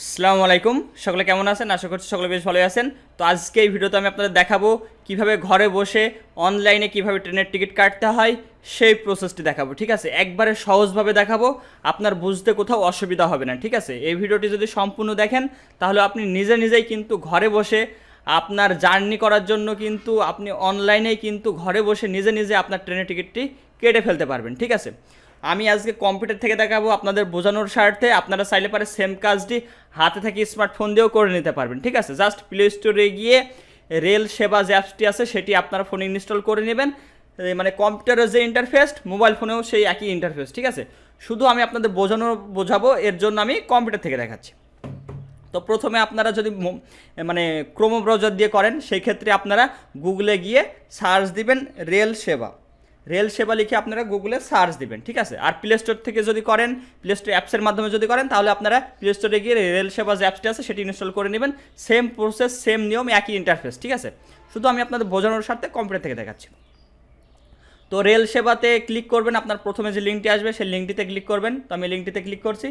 আসসালামু আলাইকুম। সকলে কেমন আছেন? আশা করছি সকলে বেশ ভালোই আছেন। তো আজকে এই ভিডিওতে আমি আপনাদের দেখাবো কীভাবে ঘরে বসে অনলাইনে কীভাবে ট্রেনের টিকিট কাটতে হয়, সেই প্রসেসটি দেখাবো, ঠিক আছে? একবারে সহজভাবে দেখাবো, আপনার বুঝতে কোথাও অসুবিধা হবে না, ঠিক আছে? এই ভিডিওটি যদি সম্পূর্ণ দেখেন, তাহলে আপনি নিজে নিজেই কিন্তু ঘরে বসে আপনার জার্নি করার জন্য কিন্তু আপনি অনলাইনেই কিন্তু ঘরে বসে নিজে নিজে আপনার ট্রেনের টিকিটটি কেটে ফেলতে পারবেন, ঠিক আছে? আমি আজকে কম্পিউটার থেকে দেখাবো আপনাদের বোঝানোর স্বার্থে। আপনারা চাইলে পারে সেম কাজটি হাতে থেকে স্মার্টফোন দিয়েও করে নিতে পারবেন, ঠিক আছে? জাস্ট প্লে স্টোরে গিয়ে রেল সেবা যে অ্যাপসটি আছে, সেটি আপনারা ফোনে ইনস্টল করে নেবেন। মানে কম্পিউটারের যে ইন্টারফেস মোবাইল ফোনেও সেই একই ইন্টারফেস ঠিক আছে? শুধু আমি আপনাদের বোঝানো, বোঝাবো, এর জন্য আমি কম্পিউটার থেকে দেখাচ্ছি। তো প্রথমে আপনারা যদি মানে ক্রোম ব্রাউজার দিয়ে করেন, সেই ক্ষেত্রে আপনারা গুগলে গিয়ে সার্চ দিবেন রেল সেবা। রেল সেবা লিখে আপনারা গুগলে সার্চ দিবেন, ঠিক আছে? আর প্লে স্টোর থেকে যদি করেন প্লে স্টোর অ্যাপসের মাধ্যমে যদি করেন, তাহলে আপনারা প্লে স্টোরে গিয়ে রেল সেবা যে অ্যাপসটি আছে, সেটি ইনস্টল করে নেবেন। সেম প্রসেস সেম নিয়ম, একই ইন্টারফেস ঠিক আছে? শুধু আমি আপনাদের বোঝানোর স্বার্থে কম্পিউটার থেকে দেখাচ্ছি। তো রেল সেবাতে ক্লিক করবেন, আপনার প্রথমে যে লিঙ্কটি আসবে, সেই লিঙ্কটিতে ক্লিক করবেন। তো আমি লিঙ্কটিতে ক্লিক করছি।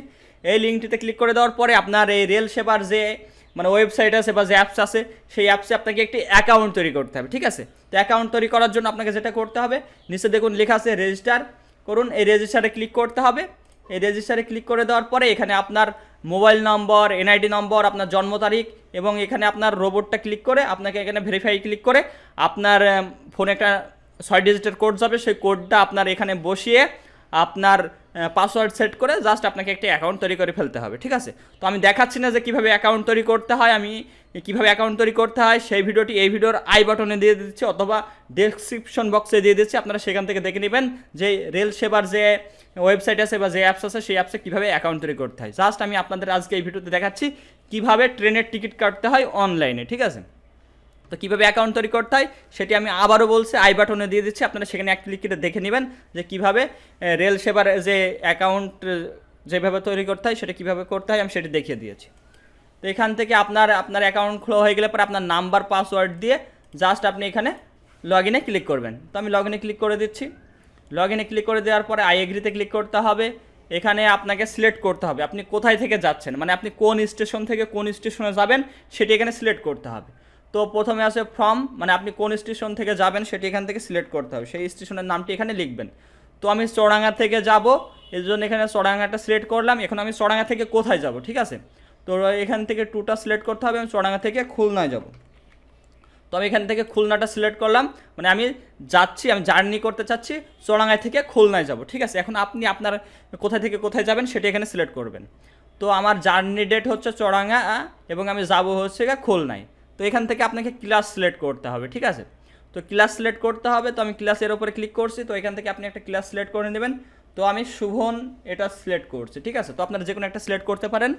এই লিঙ্কটিতে ক্লিক করে দেওয়ার পরে আপনার এই রেল সেবার যে মানে ওয়েবসাইট আছে বা যে অ্যাপস আছে, সেই অ্যাপসে আপনাকে একটি অ্যাকাউন্ট তৈরি করতে হবে, ঠিক আছে? তো অ্যাকাউন্ট তৈরি করার জন্য আপনাকে যেটা করতে হবে, নিচে দেখুন লেখা আছে রেজিস্টার করুন, এই রেজিস্টারে ক্লিক করতে হবে। এই রেজিস্টারে ক্লিক করে দেওয়ার পরে এখানে আপনার মোবাইল নম্বর এনআইডি নম্বর আপনার জন্ম তারিখ এবং এখানে আপনার রোবটটা ক্লিক করে আপনাকে এখানে ভেরিফাই ক্লিক করে আপনার ফোনে একটা ছয় ডিজিটের কোড যাবে, সেই কোডটা আপনার এখানে বসিয়ে আপনার পাসওয়ার্ড সেট করে জাস্ট আপনাকে একটি অ্যাকাউন্ট তৈরি করে ফেলতে হবে, ঠিক আছে? তো আমি দেখাচ্ছি না যে কীভাবে অ্যাকাউন্ট তৈরি করতে হয়, আমি কীভাবে অ্যাকাউন্ট তৈরি করতে হয়, সেই ভিডিওটি এই ভিডিওর আই বাটনে দিয়ে দিচ্ছি অথবা ডেসক্রিপশন বক্সে দিয়ে দিচ্ছি, আপনারা সেখান থেকে দেখে নেবেন যে রেল সেবার যে ওয়েবসাইট আছে বা যে অ্যাপস আছে, সেই অ্যাপসে কীভাবে অ্যাকাউন্ট তৈরি করতে হয়। জাস্ট আমি আপনাদের আজকে এই ভিডিওতে দেখাচ্ছি কীভাবে ট্রেনের টিকিট কাটতে হয় অনলাইনে ঠিক আছে? তো কীভাবে অ্যাকাউন্ট তৈরি করতে হয় সেটি আমি আবারও বলছি আই বাটনে দিয়ে দিচ্ছি, আপনারা সেখানে এক ক্লিক করে দেখে নেবেন যে কীভাবে রেল সেবার যে অ্যাকাউন্ট যেভাবে তৈরি করতে হয় সেটা কীভাবে করতে হয় আমি সেটি দেখিয়ে দিয়েছি। তো এখান থেকে আপনার আপনার অ্যাকাউন্ট খোলা হয়ে গেলে পরে আপনার নাম্বার পাসওয়ার্ড দিয়ে জাস্ট আপনি এখানে লগ ইনে ক্লিক করবেন। তো আমি লগ ইনে ক্লিক করে দিচ্ছি। লগ ইনে ক্লিক করে দেওয়ার পরে আই এগ্রিতে ক্লিক করতে হবে। এখানে আপনাকে সিলেক্ট করতে হবে। আপনি কোথায় থেকে যাচ্ছেন? মানে আপনি কোন স্টেশন থেকে কোন স্টেশনে যাবেন সেটি এখানে সিলেক্ট করতে হবে। তো প্রথমে আছে ফ্রম মানে আপনি কোন স্টেশন থেকে যাবেন সেটি এখান থেকে সিলেক্ট করতে হবে। সেই স্টেশনের নামটি এখানে লিখবেন। তো আমি চড়াঙ্গা থেকে যাব এর জন্য এখানে চড়াঙ্গাটা সিলেক্ট করলাম। এখন আমি চড়াঙ্গা থেকে কোথায় যাব, ঠিক আছে? তো এখান থেকে টুটা সিলেক্ট করতে হবে, আমি চড়াঙ্গা থেকে খুলনায় যাব। তো আমি এখান থেকে খুলনাটা সিলেক্ট করলাম। মানে আমি যাচ্ছি, আমি জার্নি করতে চাচ্ছি চড়াঙ্গায় থেকে খুলনায় যাব, ঠিক আছে? এখন আপনি আপনার কোথায় থেকে কোথায় যাবেন সেটি এখানে সিলেক্ট করবেন। তো আমার জার্নি ডেট হচ্ছে চড়াঙ্গা এবং আমি যাব হচ্ছে খুলনায়। তো এখান থেকে আপনাকে ক্লাস সিলেক্ট করতে হবে, ঠিক আছে? তো ক্লাস সিলেক্ট করতে হবে, তো আমি ক্লাসের ওপরে ক্লিক করছি, তো এখান থেকে আপনি একটা ক্লাস সিলেক্ট করে নেবেন। তো আমি শুভন এটা সিলেক্ট করছি, ঠিক আছে? তো আপনারা যে কোনো একটা সিলেক্ট করতে পারেন।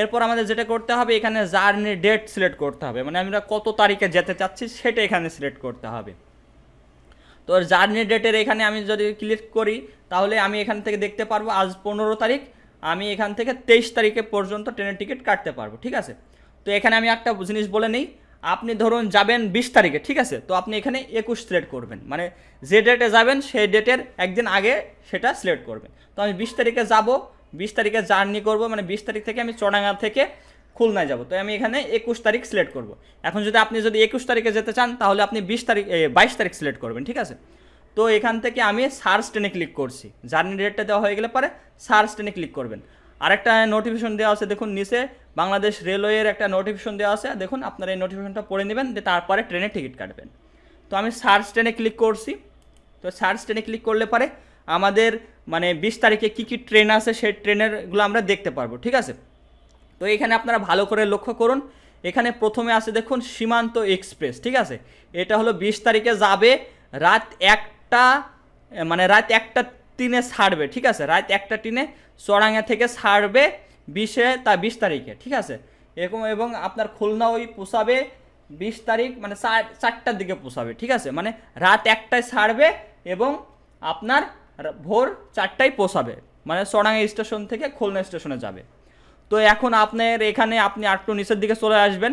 এরপর আমাদের যেটা করতে হবে, এখানে জার্নি ডেট সিলেক্ট করতে হবে। মানে আমরা কত তারিখে যেতে চাচ্ছি, সেটা এখানে সিলেক্ট করতে হবে। তো জার্নি ডেটের এখানে আমি যদি ক্লিক করি, তাহলে আমি এখান থেকে দেখতে পারব আজ পনেরো তারিখ, আমি এখান থেকে তেইশ তারিখে পর্যন্ত ট্রেনের টিকিট কাটতে পারব, ঠিক আছে? তো এখানে আমি একটা জিনিস বলে নিই। আপনি ধরুন যাবেন বিশ তারিখে, ঠিক আছে? তো আপনি এখানে একুশ সিলেক্ট করবেন। মানে যে ডেটে যাবেন, সেই ডেটের একদিন আগে সেটা সিলেক্ট করবেন। তো আমি বিশ তারিখে যাব, বিশ তারিখে জার্নি করব মানে বিশ তারিখ থেকে আমি চড়াঙ্গা থেকে খুলনায় যাব। তো আমি এখানে একুশ তারিখ সিলেক্ট করব। এখন যদি আপনি যদি একুশ তারিখে যেতে চান, তাহলে আপনি বিশ তারিখ বাইশ তারিখ সিলেক্ট করবেন, ঠিক আছে? তো এখান থেকে আমি সার্চ টেনে ক্লিক করছি। জার্নি ডেটটা দেওয়া হয়ে গেলে পরে সার্চ টেনে ক্লিক করবেন। আরেকটা নোটিফিকেশন দেওয়া আছে, দেখুন নিচে, বাংলাদেশ রেলওয়ের একটা নোটিফিকেশন দেওয়া আছে, দেখুন আপনারা এই নোটিফিকেশনটা পড়ে নেবেন তারপরে ট্রেনের টিকিট কাটবেন। তো আমি সার্চ ট্রেনে ক্লিক করছি। তো সার্চ ট্রেনে ক্লিক করলে পরে আমাদের মানে বিশ তারিখে কী কী ট্রেন আছে, সেই ট্রেনেরগুলো আমরা দেখতে পারব, ঠিক আছে? তো এখানে আপনারা ভালো করে লক্ষ্য করুন। এখানে প্রথমে আছে দেখুন সীমান্ত এক্সপ্রেস ঠিক আছে? এটা হলো বিশ তারিখে যাবে, রাত একটা মানে রাত একটা তিনে ছাড়বে, ঠিক আছে? রাত একটা টিনে চড়াঙ্গা থেকে ছাড়বে বিশে তা বিশ তারিখে, ঠিক আছে? এরকম এবং আপনার খুলনা ওই পোষাবে বিশ তারিখ মানে চার চারটার দিকে পোষাবে, ঠিক আছে? মানে রাত একটায় ছাড়বে এবং আপনার ভোর চারটায় পোষাবে মানে চড়াঙ্গা স্টেশন থেকে খুলনা স্টেশনে যাবে। তো এখন আপনার এখানে আপনি আরেকটু নিচের দিকে চলে আসবেন।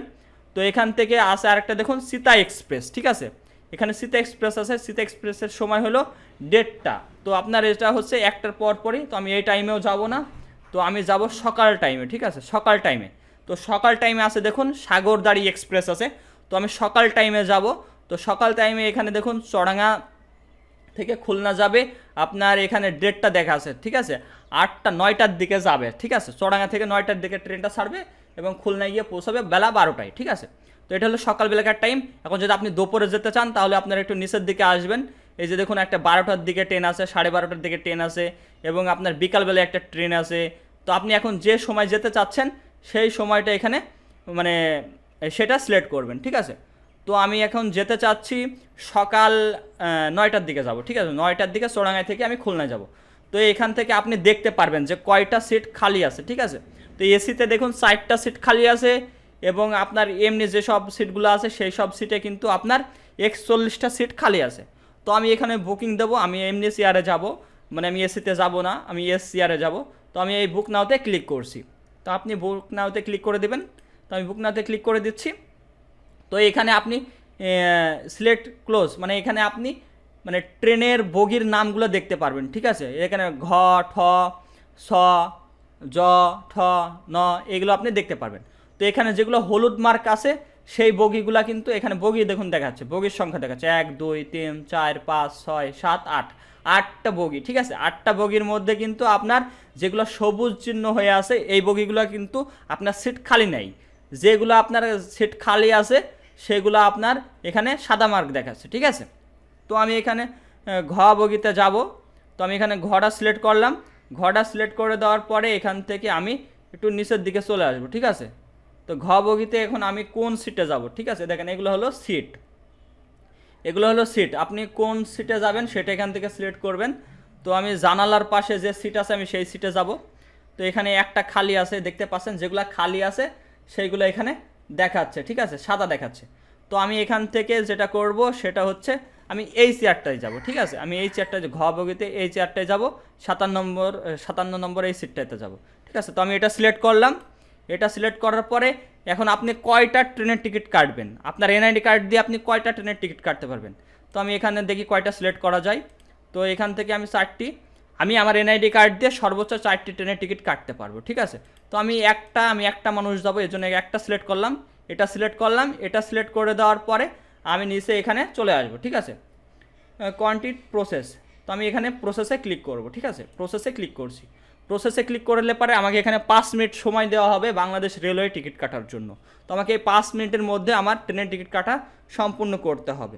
তো এখান থেকে আসে আরেকটা দেখুন সীতা এক্সপ্রেস, ঠিক আছে? এখানে সীতা এক্সপ্রেস আছে, সীতা এক্সপ্রেসের সময় হলো ডেটটা তো আপনার এটা হচ্ছে একটার পর পরই, তো আমি এই টাইমেও যাব না। তো আমি যাব সকাল টাইমে ঠিক আছে? সকাল টাইমে তো সকাল টাইমে আছে দেখুন, সাগরদাড়ি এক্সপ্রেস আছে। তো আমি সকাল টাইমে যাব। তো সকাল টাইমে এখানে দেখুন চড়াঙ্গা থেকে খুলনা যাবে। আপনার এখানে ডেটটা দেখা আছে, ঠিক আছে? আটটা, নয়টার দিকে যাবে, ঠিক আছে? চড়াঙ্গা থেকে নয়টার দিকে ট্রেনটা ছাড়বে এবং খুলনায় গিয়ে পৌঁছাবে বেলা বারোটায়, ঠিক আছে? তো এটা হলো সকালবেলাকার টাইম এখন যদি আপনি দুপুরে যেতে চান, তাহলে আপনারা একটু নিচের দিকে আসবেন। এই যে দেখুন, একটা বারোটার দিকে ট্রেন আছে, সাড়ে বারোটার দিকে ট্রেন আছে, এবং আপনার বিকালবেলা একটা ট্রেন আছে। তো আপনি এখন যে সময় যেতে চাচ্ছেন, সেই সময়টা এখানে মানে সেটা সিলেক্ট করবেন, ঠিক আছে? তো আমি এখন যেতে চাচ্ছি সকাল নয়টার দিকে যাব, ঠিক আছে? নয়টার দিকে চোরাঙ্গাই থেকে আমি খুলনা যাব। তো এখান থেকে আপনি দেখতে পারবেন যে কয়টা সিট খালি আছে, ঠিক আছে? তো এসিতে দেখুন, ষাটটা সিট খালি আছে এবং আপনার এমনি যেসব সিটগুলো আছে, সেই সব সিটে কিন্তু আপনার একচল্লিশটা সিট খালি আছে। তো আমি এখানে বুকিং দেবো, আমি এমনি চেয়ারে যাব। মানে আমি এসিতে যাব না, আমি এস চেয়ারে যাব। তো আমি এই বুক নাওতে ক্লিক করছি। তো আপনি বুক নাওতে ক্লিক করে দেবেন। তো আমি বুক নাওতে ক্লিক করে দিচ্ছি। তো এখানে আপনি সিলেক্ট ক্লোজ মানে এখানে আপনি মানে ট্রেনের বগির নামগুলো দেখতে পারবেন, ঠিক আছে? এখানে ঘ, ঠ, স, জ, ঠ, ন, এগুলো আপনি দেখতে পারবেন। তো এখানে যেগুলো হলুদ মার্ক আছে, সেই বগিগুলা কিন্তু এখানে বগি দেখুন দেখাচ্ছে, বগির সংখ্যা দেখাচ্ছে, এক, দুই, তিন, চার, পাঁচ, ছয়, সাত, আট, আটটা বগি, ঠিক আছে? আটটা বগির মধ্যে কিন্তু আপনার যেগুলো সবুজ চিহ্ন হয়ে আছে, এই বগিগুলো কিন্তু আপনার সিট খালি নেই। যেগুলো আপনার সিট খালি আছে, সেগুলো আপনার এখানে সাদা মার্ক দেখাচ্ছে, ঠিক আছে? তো আমি এখানে ঘ বগিতে যাব। তো আমি এখানে ঘটা সিলেক্ট করলাম। ঘটা সিলেক্ট করে দেওয়ার পরে এখান থেকে আমি একটু নিচের দিকে চলে আসব, ঠিক আছে? তো ঘ বগিতে এখন আমি কোন সিটে যাব? ঠিক আছে? দেখেন, এগুলো হলো সিট এগুলো হলো সিট আপনি কোন সিটে যাবেন সেটা এখান থেকে সিলেক্ট করবেন। তো আমি জানালার পাশে যে সিট আছে, আমি সেই সিটে যাব। তো এখানে একটা খালি আছে, দেখতে পাচ্ছেন? যেগুলো খালি আছে, সেইগুলো এখানে দেখাচ্ছে, ঠিক আছে? সাদা দেখাচ্ছে। তো আমি এখান থেকে যেটা করব, সেটা হচ্ছে আমি এই চেয়ারটায় যাব, ঠিক আছে? আমি এই চেয়ারটায় ঘ বগিতে এই চেয়ারটায় যাব, সাতান্ন নম্বর সাতান্ন নম্বর এই সিটটাতে যাব, ঠিক আছে? তো আমি এটা সিলেক্ট করলাম। এটা সিলেক্ট করার পরে এখন আপনি কয়টা ট্রেনের টিকিট কাটবেন? আপনার এনআইডি কার্ড দিয়ে আপনি কয়টা ট্রেনের টিকিট কাটতে পারবেন? তো আমি এখানে দেখি কয়টা সিলেক্ট করা যায়। তো এখান থেকে আমি চারটি, আমি আমার এনআইডি কার্ড দিয়ে সর্বোচ্চ চারটি ট্রেনের টিকিট কাটতে পারব, ঠিক আছে? তো আমি একটা আমি একটা মানুষ যাব, এর জন্য একটা সিলেক্ট করলাম, এটা সিলেক্ট করলাম, এটা সিলেক্ট করে দেওয়ার পরে আমি নিচে এখানে চলে আসব, ঠিক আছে? কোয়ান্টিট প্রসেস তো আমি এখানে প্রসেসে ক্লিক করব, ঠিক আছে? প্রসেসে ক্লিক করছি। প্রসেসে ক্লিক করলে পরে আমাকে এখানে পাঁচ মিনিট সময় দেওয়া হবে বাংলাদেশ রেলওয়ে টিকিট কাটার জন্য। তো আমাকে এই পাঁচ মিনিটের মধ্যে আমার ট্রেনের টিকিট কাটা সম্পূর্ণ করতে হবে।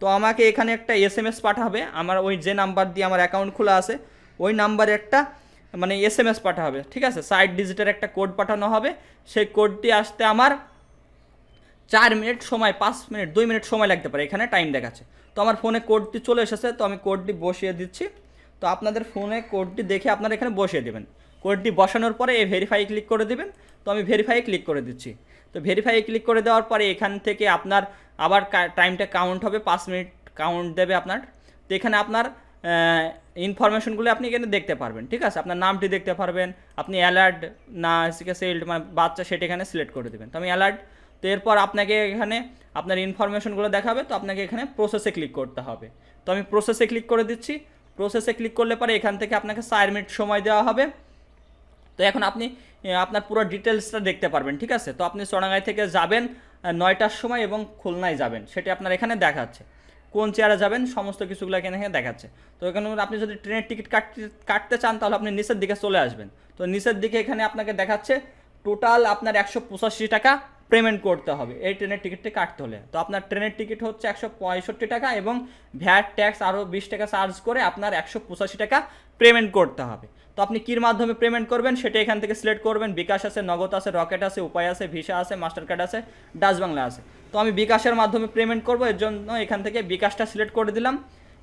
তো আমাকে এখানে একটা এস এম এস পাঠাবে, আমার ওই যে নাম্বার দিয়ে আমার অ্যাকাউন্ট খোলা আছে, ওই নাম্বারে একটা মানে এস এম এস পাঠাবে, ঠিক আছে? সাইড ডিজিটের একটা কোড পাঠানো হবে, সেই কোডটি আসতে আমার চার মিনিট সময়, পাঁচ মিনিট, দুই মিনিট সময় লাগতে পারে, এখানে টাইম দেখাচ্ছে। তো আমার ফোনে কোডটি চলে এসেছে, তো আমি কোডটি বসিয়ে দিচ্ছি। তো আপনাদের ফোনে কোডটি দেখে আপনারা এখানে বসিয়ে দেবেন। কোডটি বসানোর পরে এই ভেরিফাই ক্লিক করে দেবেন। তো আমি ভেরিফাই ক্লিক করে দিচ্ছি। তো ভেরিফাই ক্লিক করে দেওয়ার পরে এখান থেকে আপনার আবার টাইমটা কাউন্ট হবে, পাঁচ মিনিট কাউন্ট দেবে আপনার। তো এখানে আপনার ইনফরমেশনগুলো আপনি এখানে দেখতে পারবেন, ঠিক আছে? আপনার নামটি দেখতে পারবেন, আপনি অ্যালার্ট না সেল্ড মানে বাচ্চা সেটা এখানে সিলেক্ট করে দেবেন। তো আমি অ্যালার্ট তো এরপর আপনাকে এখানে আপনার ইনফরমেশনগুলো দেখাবে, তো আপনাকে এখানে প্রসেসে ক্লিক করতে হবে। তো আমি প্রসেসে ক্লিক করে দিচ্ছি। প্রসেসে ক্লিক করলে পরে এখান থেকে আপনাকে চার মিনিট সময় দেওয়া হবে। তো এখন আপনি আপনার পুরো ডিটেলসটা দেখতে পারবেন, ঠিক আছে? তো আপনি চড়াঙ্গাই থেকে যাবেন নয়টার সময় এবং খুলনায় যাবেন, সেটা আপনার এখানে দেখাচ্ছে। কোন চেয়ারে যাবেন, সমস্ত কিছুগুলো এখানে দেখাচ্ছে। তো এখানে আপনি যদি ট্রেনের টিকিট কাটতে কাটতে চান, তাহলে আপনি নিচের দিকে চলে আসবেন। তো নিচের দিকে এখানে আপনাকে দেখাচ্ছে, টোটাল আপনার একশো পঁচাশি টাকা। পেমেন্ট করতে হবে। এই ট্রেনের টিকিটটি কাটতে হলে। তো আপনার ট্রেনের টিকিট হচ্ছে একশো পঁয়ষট্টি টাকা এবং ভ্যাট ট্যাক্স আরও বিশ টাকা চার্জ করে আপনার একশো পঁচাশি টাকা পেমেন্ট করতে হবে। তো আপনি কির মাধ্যমে পেমেন্ট করবেন সেটা এখান থেকে সিলেক্ট করবেন। বিকাশ আছে, নগদ আছে রকেট আছে, উপায় আছে ভিসা আছে মাস্টার কার্ড আছে বাংলা আছে। তো আমি বিকাশের মাধ্যমে পেমেন্ট করব, এর জন্য এখান থেকে বিকাশটা সিলেক্ট করে দিলাম।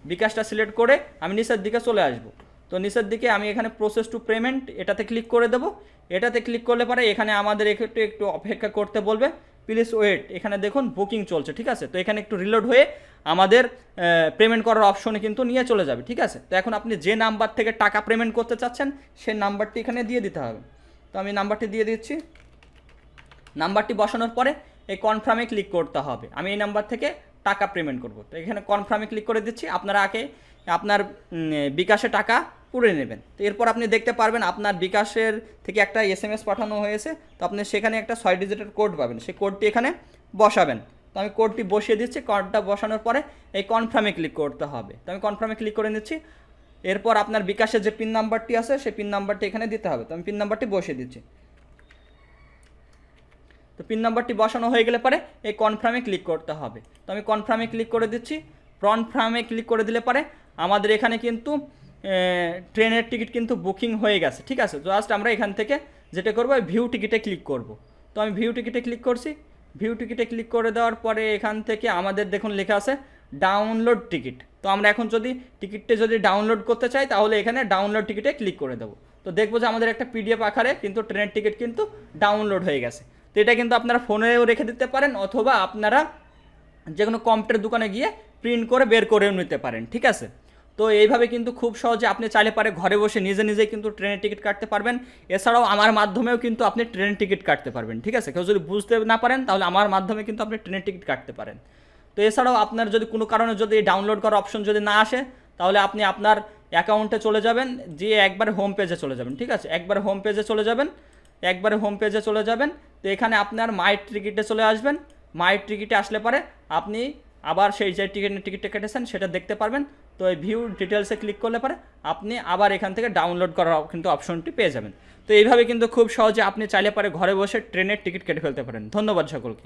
বিকাশটা সিলেক্ট করে আমি নিচের দিকে চলে আসব। তো নিচের দিকে আমি এখানে প্রসেস টু পেমেন্ট এটাতে ক্লিক করে দেবো। এটাতে ক্লিক করলে পরে এখানে আমাদের একটু একটু অপেক্ষা করতে বলবে। প্লিজ ওয়েট এখানে দেখুন বুকিং চলছে, ঠিক আছে? তো এখানে একটু রিলোড হয়ে আমাদের পেমেন্ট করার অপশনে কিন্তু নিয়ে চলে যাবে, ঠিক আছে? তো এখন আপনি যে নাম্বার থেকে টাকা পেমেন্ট করতে চাচ্ছেন সেই নাম্বারটি এখানে দিয়ে দিতে হবে। তো আমি নাম্বারটি দিয়ে দিচ্ছি। নাম্বারটি বসানোর পরে এই কনফার্মে ক্লিক করতে হবে। আমি এই নাম্বার থেকে টাকা পেমেন্ট করব। তো এখানে কনফার্মে ক্লিক করে দিচ্ছি, আপনারা আগে আপনার বিকাশে টাকা পুরে নেবেন। তো এরপর আপনি দেখতে পারবেন আপনার বিকাশের থেকে একটা এস পাঠানো হয়েছে, তো আপনি সেখানে একটা ছয় ডিজিটের কোড পাবেন। সেই কোডটি এখানে বসাবেন। তো আমি কোডটি বসিয়ে দিচ্ছি কোডটা বসানোর পরে এই কনফার্মে ক্লিক করতে হবে। তো আমি কনফার্মে ক্লিক করে নিচ্ছি, এরপর আপনার বিকাশের যে পিন নাম্বারটি আছে, সেই পিন নাম্বারটি এখানে দিতে হবে। তো আমি পিন নাম্বারটি বসিয়ে দিচ্ছি। তো পিন নাম্বারটি বসানো হয়ে গেলে পরে এই কনফার্মে ক্লিক করতে হবে। তো আমি কনফার্মে ক্লিক করে দিচ্ছি। কনফার্মে ক্লিক করে দিলে পরে আমাদের এখানে কিন্তু ট্রেনের টিকিট কিন্তু বুকিং হয়ে গেছে, ঠিক আছে? জাস্ট আমরা এখান থেকে যেটা করব ভিউ টিকিটে ক্লিক করব। তো আমি ভিউ টিকিটে ক্লিক করছি। ভিউ টিকিটে ক্লিক করে দেওয়ার পরে এখান থেকে আমাদের দেখুন লেখা আছে ডাউনলোড টিকিট তো আমরা এখন যদি টিকিটটা যদি ডাউনলোড করতে চাই, তাহলে এখানে ডাউনলোড টিকিটে ক্লিক করে দেবো। তো দেখব যে আমাদের একটা পিডিএফ আকারে কিন্তু ট্রেনের টিকিট কিন্তু ডাউনলোড হয়ে গেছে। তো এটা কিন্তু আপনারা ফোনেও রেখে দিতে পারেন অথবা আপনারা যে কোনো কম্পিউটার দোকানে গিয়ে প্রিন্ট করে বের করেও নিতে পারেন, ঠিক আছে? তো এইভাবে কিন্তু খুব সহজে আপনি চাইলে পারে ঘরে বসে নিজে নিজেই কিন্তু ট্রেনের টিকিট কাটতে পারবেন। এছাড়াও আমার মাধ্যমেও কিন্তু আপনি ট্রেনের টিকিট কাটতে পারবেন, ঠিক আছে? কেউ যদি বুঝতে না পারেন, তাহলে আমার মাধ্যমে কিন্তু আপনি ট্রেনের টিকিট কাটতে পারেন। তো এছাড়াও আপনার যদি কোনো কারণে যদি ডাউনলোড করার অপশন যদি না আসে, তাহলে আপনি আপনার অ্যাকাউন্টে চলে যাবেন যে একবার হোম পেজে চলে যাবেন, ঠিক আছে? একবার হোম পেজে চলে যাবেন একবারে হোম পেজে চলে যাবেন। তো এখানে আপনার মায়ের টিকিটে চলে আসবেন। মায়ের টিকিটে আসলে পরে আপনি আবার সেই যে টিকিট টিকিটটা কেটেছেন, সেটা দেখতে পারবেন। তো এই ভিউ ডিটেলসে ক্লিক করলে পরে আপনি আবার এখান থেকে ডাউনলোড করার কিন্তু অপশনটি পেয়ে যাবেন। তো এইভাবে কিন্তু খুব সহজে আপনি চাইলে পরে ঘরে বসে ট্রেনের টিকিট কেটে ফেলতে পারেন। ধন্যবাদ সকলকে।